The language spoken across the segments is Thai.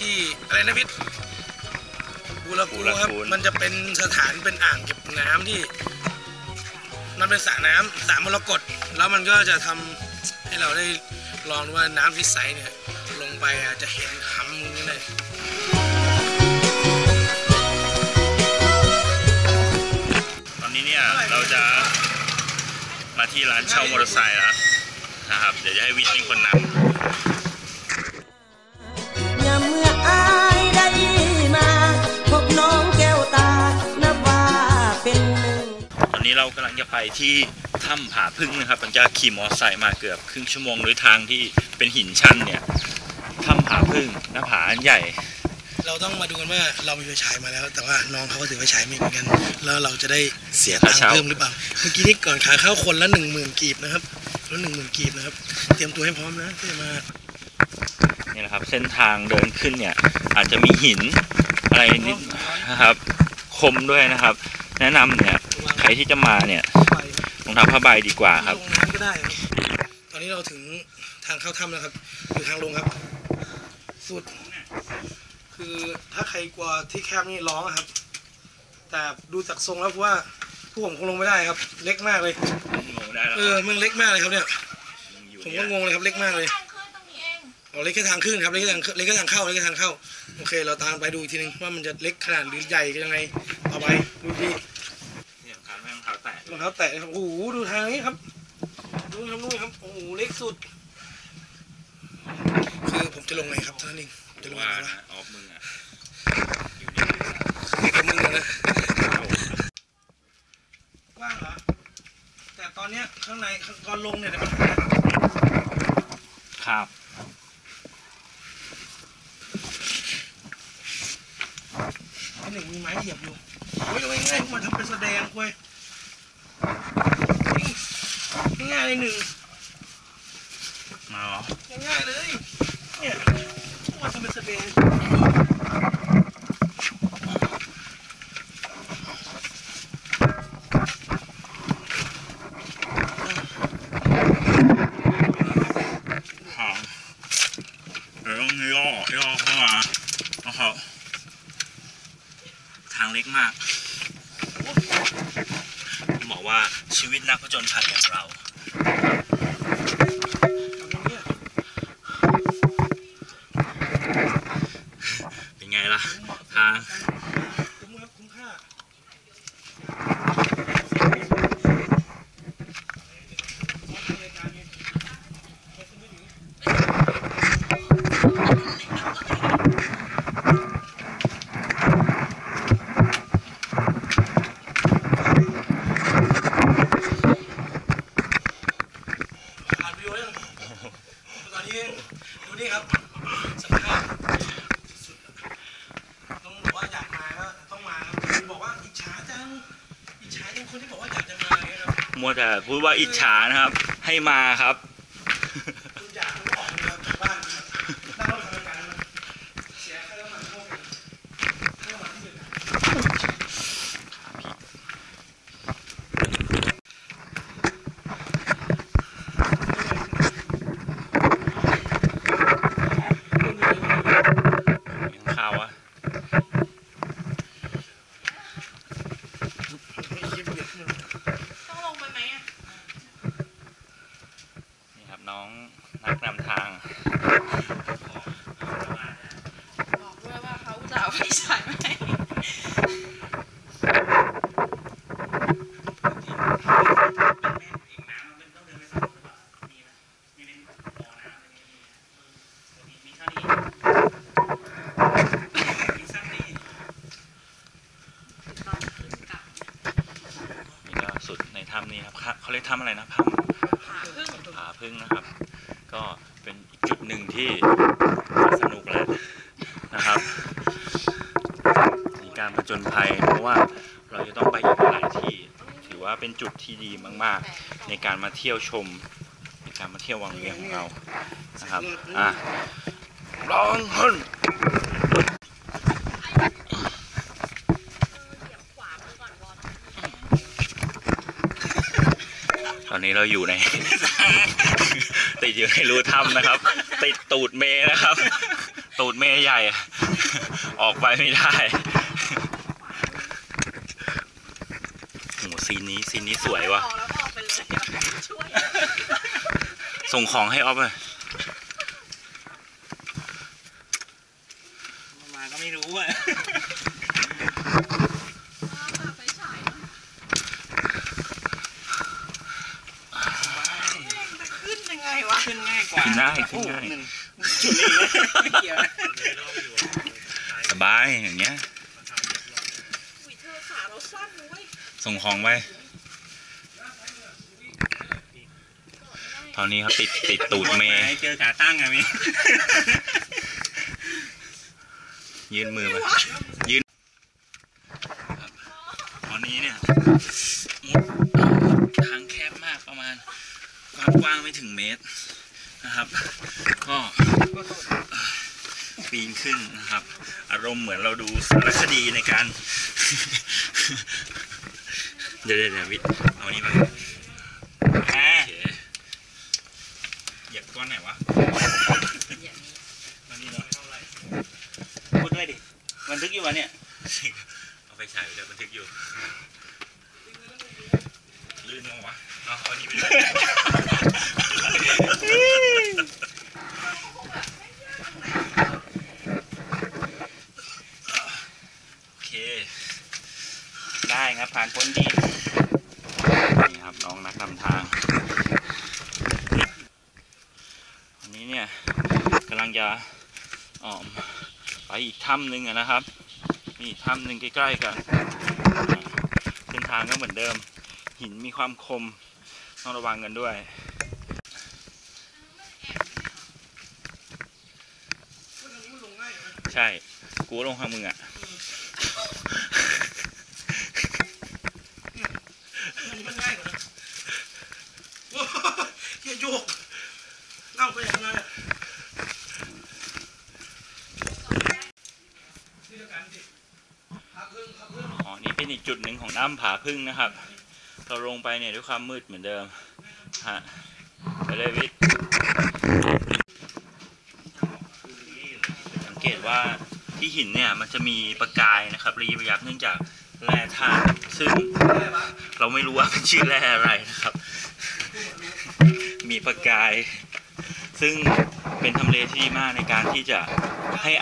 ที่อะไรนะพิษบูรบูพูรครับพูนมันจะเป็นสถานเป็นอ่างเก็บน้ำที่ มันเป็นสระน้ำสระมรกตแล้วมันก็จะทำให้เราได้ลองดูว่าน้ำที่ใสเนี่ย ลงไปอะจะเห็นคำนี้เลย ตอนนี้เนี่ยเราจะมาที่ร้านเช่ามอเตอร์ไซค์แล้วนะครับ เดี๋ยวจะให้วิทย์เป็นคนนย นนี้เรากำลังจะไปที่ถ้ำผาพึ่งนะครับมันจะขี่มอเตอร์ไซค์มาเกือบครึ่งชั่วโมงโดยทางที่เป็นหินชันเนี่ยถ้ำผาพึ่งหน้าผาอันใหญ่ เราต้องมาดูกันว่าเรามีไฟฉายมาแล้ว แต่ว่าน้องเขาก็ถือไฟฉายไม่เหมือนกัน แล้วเราจะได้เสียตังค์ค่าเช่าเพิ่มหรือเปล่าเมื่อกี้นี่ก่อนขาเข้าคนละหนึ่งหมื่นกีบนะครับแล้วหนึ่งหมื่นกีบนะครับ เตรียมตัวให้พร้อมนะที่จะมานี่นะครับ เส้นทางเดินขึ้นเนี่ย อาจจะมีหินอะไรนิดนะครับ คมด้วยนะครับ แนะนำเนี่ยใค รที่จะมาเนี่ยไปรองเท้าผ้าใบดีกว่าครับ ลงน้ำก็ได้ครับ ตอนนี้เราถึงทางเข้าถ้ำแล้วครับอยู่ทางลงครับ สุด คือถ้าใครกลัวที่แคบนี่ร้องอะครับ แต่ดูจากทรงแล้วว่าผู้ผมคงลงไม่ได้ครับ เล็กมากเลยเออมันเล็กมากเลยครับเนี่ยผมก็งงเลยครับเล็กมากเลยทางขึ้นตรงนี้เอง อ๋อเล็กแค่ทางขึ้นครับเล็กแค่ทางเล็กแค่ทางเข้าเล็กแค่ทางเข้า โอเค เราตามไปดูอีกทีนึงว่ามันจะเล็กขนาดหรือใหญ่ยังไงต่อไปดูที่เนี่ รองเท้าแตะนะครับโอ้โหดูทางนี้ครับดูครับนู่นครับโอ้โหเล็กสุด คือผมจะลงไงครับเท่านั้นเองจะลงว่าไงวะนะออกมึงอะกับมึงเลยนะกว้างเหรอแต่ตอนเนี้ยข้างในตอนลงเนี่ยเดี๋ยวมันครับไอ้หนึ่งมีไม้เหยียบอยู่โอ้ยง่ายๆมันทำเป็นแสดงเว้ยนี่ ง่ายๆเลยหนึ่งมาเหรอง่ายๆเลย เนี่ยมันทำเป็นแสดงหางเดี๋ยวต้องย่อย่อเข้ามานะครับทางเล็กมากบอกว่าชีวิตนักผจญภัยอย่างเรา เป็นไงล่ะ ทางคุ้มครับคุ้มค่าผ่านวิวยังตอนนี้ดูนี่ครับสภาพสุดๆ ต้องบอกว่าอยากมาก็ต้องมาครับบอกว่าอิจฉาจังอิจฉาจังคนที่บอกว่าอยากจะมาเนี่ยครับ มัวแต่พูดว่าอิจฉานะครับ ให้มาครับ คุณอยากรู้ออกนะครับจากบ้านนั่งรถทำกันเสียค่าน้ำมันเข้าไปค่าน้ำมันที่หนึ่งคุณมีอะไรบ้าง ข่าวอะ ให้คิดเด็กหนึ่ง ต้องลงไปไหมอะ นี่ครับน้องนักนำทาง บอกด้วยว่าเขาจะเอาไปฉายไหม นี่ก็สุดในถ้ำนี้ครับค่ะเขาเรียก ถ้ำอะไรนะถ้ำผาพึ่งนะครับ ก็เป็นอีกจุดหนึ่งที่สนุกแล้วนะครับมีการผจญภัยเพราะว่าเราจะต้องไปอีกหลายที่ ถือว่าเป็นจุดที่ดีมากๆ ในการมาเที่ยวชมในการมาเที่ยววังเวียงของเรานะครับอะลองขึ้น อนนี้เราอยู่ใน ติดอยู่ในรูถ้ำนะครับ ติดตูดเมนะครับ ตูดเมย์ใหญ่อะออกไปไม่ได้โหซีนนี้ซีนนี้สวยว่ะ ออกแล้วก็ออกไปเลยช่วย ส่งของให้ออฟเลยมาก็ไม่รู้อะ ไฟฉายหน่อยจะขึ้นยังไงวะ ขึ้นง่ายกว่า ขึ้นได้ขึ้นได้หนึ่งจุดนี้นะไม่เกี่ยวนะสบายอย่างเงี้ยอุ้ยเธอขาเราสั้นนะเว้ยส่งของไปตอนนี้เขาติดติดตูดเมย์เจอขาตั้งอะมียื่นมือไปยื่นครับตอนนี้เนี่ยมุดทางแคบมากประมาณความกว้างไม่ถึงเมตร นะครับ ก็ปีนขึ้นนะครับ อารมณ์เหมือนเราดูสารคดีในการ เดี๋ยวเดี๋ยวเดี๋ยววิทย์เอานี่มาอ่าโอเคเหยียบก้อนไหนวะอันนี้เนาะพูดด้วยดิ มันทึกอยู่วะเนี่ย เอาไปฉายไปเลยบันทึกอยู่ ลื่นมั้งวะเอาเอาอันนี้ไปเลยโอเค ได้ครับผ่านพ้นดี นี่ครับน้องนักนำทาง วันนี้เนี่ยกำลังจะออมไป อีกถ้ำหนึ่งนะครับ มีอีกถ้ำหนึ่งใกล้ๆกันเส้นทางก็เหมือนเดิม หินมีความคมต้องระวังกันด้วยใช่ กูลงข้างมึงอะ มันมันง่ายกว่านะโอ้โหเฮียโยกเล่าไปยังไงอะนี่ละกันสิพักครึ่งพักครึ่ง อ๋อ นี่ เป็นอีกจุดหนึ่งของน้ำผาพึ่งนะครับ เราลงไปเนี่ยด้วยความมืดเหมือนเดิมฮะไปเลยวิทย์สังเกตว่าที่หินเนี่ยมันจะมีประกายนะครับระยิบระยับเนื่องจากแร่ธาตุซึ่งเราไม่รู้ว่ามันชื่อแร่อะไรนะครับ มีประกาย ซึ่งเป็นทำเลที่ดีมากในการที่จะให้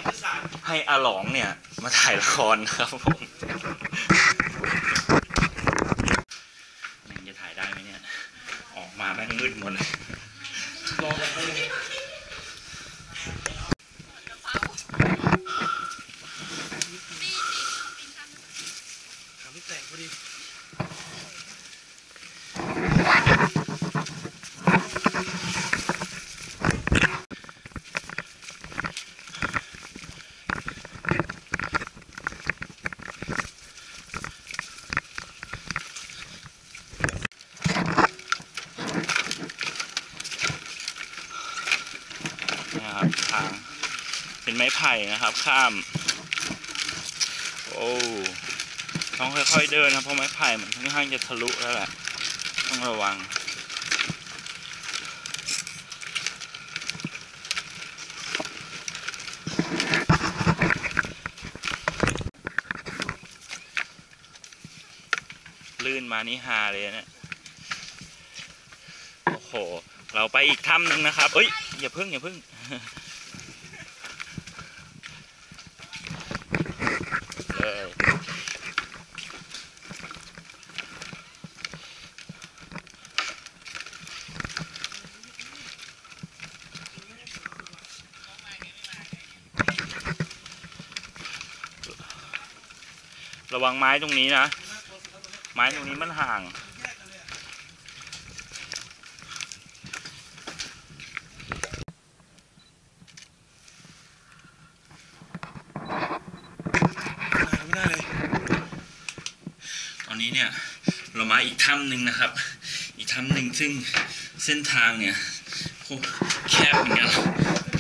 ให้อาหลองเนี่ย มาถ่ายละครครับผมแม่งจะถ่ายได้ไหมเนี่ย ออกมาแม่งมืดหมดเลย รอกันไปเลยขาไม่แตกพอดี นะครับทางเป็น ไผ่นะครับ ข้าม โอ้ต้องค่อยๆเดินนะเพราะไม้ไผ่มันค่อนข้างจะทะลุแล้วแหละต้องระวังลื่นมานี่ฮาเลยนะโอ้โห เราไปอีกถ้ำหนึ่งนะครับ เอ้ย อย่าพึ่งอย่าพึ่ง วังไม้ตรงนี้นะ ไม้ตรงนี้มันห่าง ไม่ได้เลย ตอนนี้เนี่ย เรามาอีกถ้ำหนึ่งนะครับ อีกถ้ำหนึ่งซึ่งเส้นทางเนี่ยโคตรแคบเหมือนกัน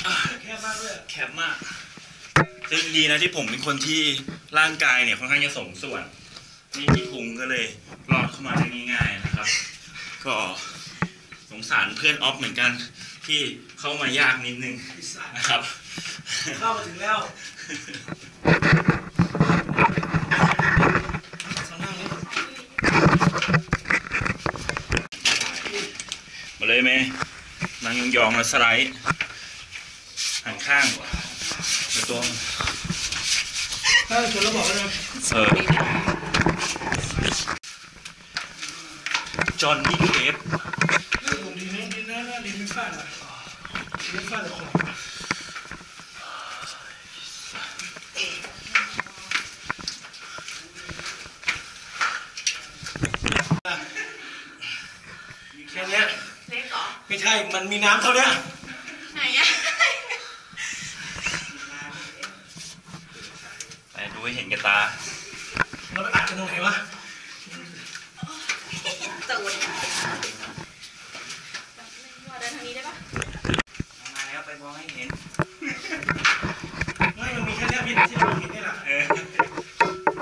อะแคบมากเลยอะแคบมากซึ่งดีนะที่ผมเป็นคนที่ ร่างกายเนี่ยค่อนข้างจะสมส่วน นี่ที่พุงก็เลยรอดเข้ามาได้ง่ายๆนะครับ ก็สงสารเพื่อนออฟเหมือนกันที่เข้ามายากนิดนึงนะครับ เข้ามาถึงแล้วสองนั่งนี่มาเลยไหมนั่งยองๆแล้วสไลด์หันข้างไปตัว ถ้าชวนเราบอกเลยนะเออจอห์นนี่เคฟเรื่องดีนะดีนะดีไม่พลาดอะดีไม่พลาดแต่ของแค่เนี้ยเล็กเหรอไม่ใช่ มันมีน้ำเท่าเนี้ยไหนอะ ไปดูให้ เห็นกับตา เราไปอัดกันตรงไหนวะตูดเดินทางนี้ได้ปะมาแล้วไปมองให้เห็น ไม่มันมีแค่เนี้ยพี่ที่เราเห็นนี่แหละเออ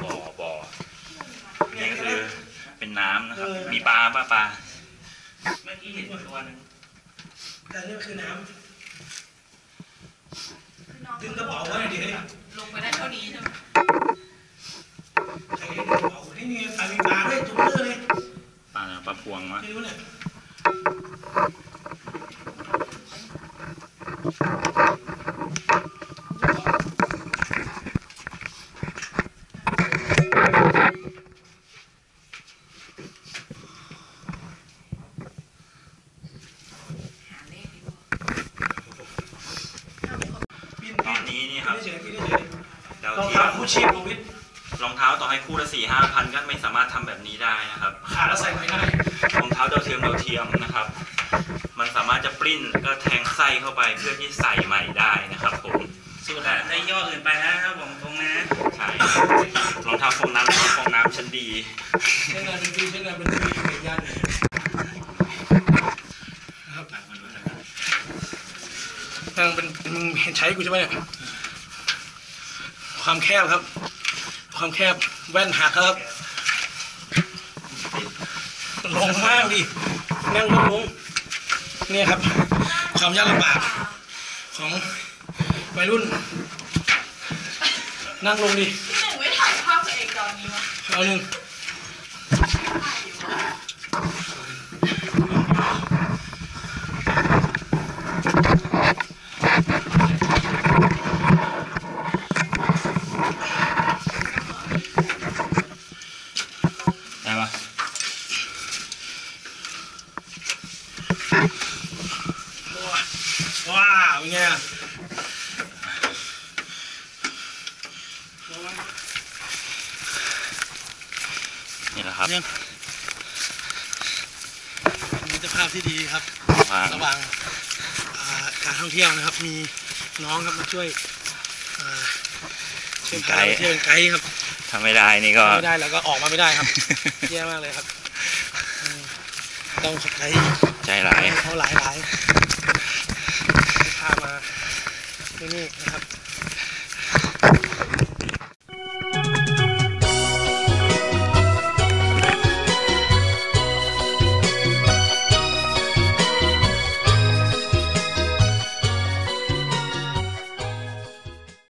บ่อบ่อเนี่นี่ยคือ เป็นน้ำนะครับเออมีปลาป่ะปลา เมื่อกี้เห็นตัวหนึงแต่นี่มันคือน้น้องำดึงกระเป๋าไว้หน่อยดิเฮ้ยลงไปได้เท่านี้ใช่ไหม ใครดึงกระเป๋านี่นี่ใส่มีปลาด้วยจุ๊บเลือเลยปลาปลาพวงมะไม่รู้เนี่ยหาเลขดีกว่าปีนตอนนี้นี่ครับเฉยๆปีนเฉยดาวๆรองเทียเท้ามคู่ชีพของวิทย์ รองเท้าต่อให้คู่ละสี่ห้าพันก็ไม่สามารถทำแบบนี้ได้นะครับขาแล้วใส่ไม่ได้รองเท้าดาวเทียมดาวเทียมนะครับ มันสามารถจะปริ้นแล้วก็แทงไส้เข้าไปเพื่อที่ใส่ใหม่ได้นะครับผมสูตรอะได้ย่ออื่นไปแล้วนะครับผมตรงนะใช่รองเท้าฟองน้ำรองเท้าฟองน้ำชั้นดีใช้งานเป็นปีใช้งานเป็นปีเก็บยันนะครับนั่งเป็นมึงเห็นใช้กูใช่ไหมเนี่ยความแคบครับ ความแคบแว่นหักครับ ลงมากดินั่งลงลงเนี่ยครับ ความยากลำบากของวัยรุ่น นั่งลงดิ พี่หนึ่งไม่ถ่ายภาพตัวเองตอนนี้วะ เอาหนึ่ง ถ่ายอยู่วะ ได้ปะ ว้าวเป็นไงอะนี่แหละครับมิตรภาพที่ดีครับ วางระหว่างอ่าการท่องเที่ยวนะครับ มีน้องครับมาช่วยอ่าช่วยพาเราเที่ยวเป็นไกด์ครับถ้าไม่ได้นี่ก็ไม่ได้แล้วก็ออกมาไม่ได้ครับแย่มากเลยครับอืมต้องขอบใจใจร้ายเขาหลายหลายๆที่พามา ที่นี่นะครับ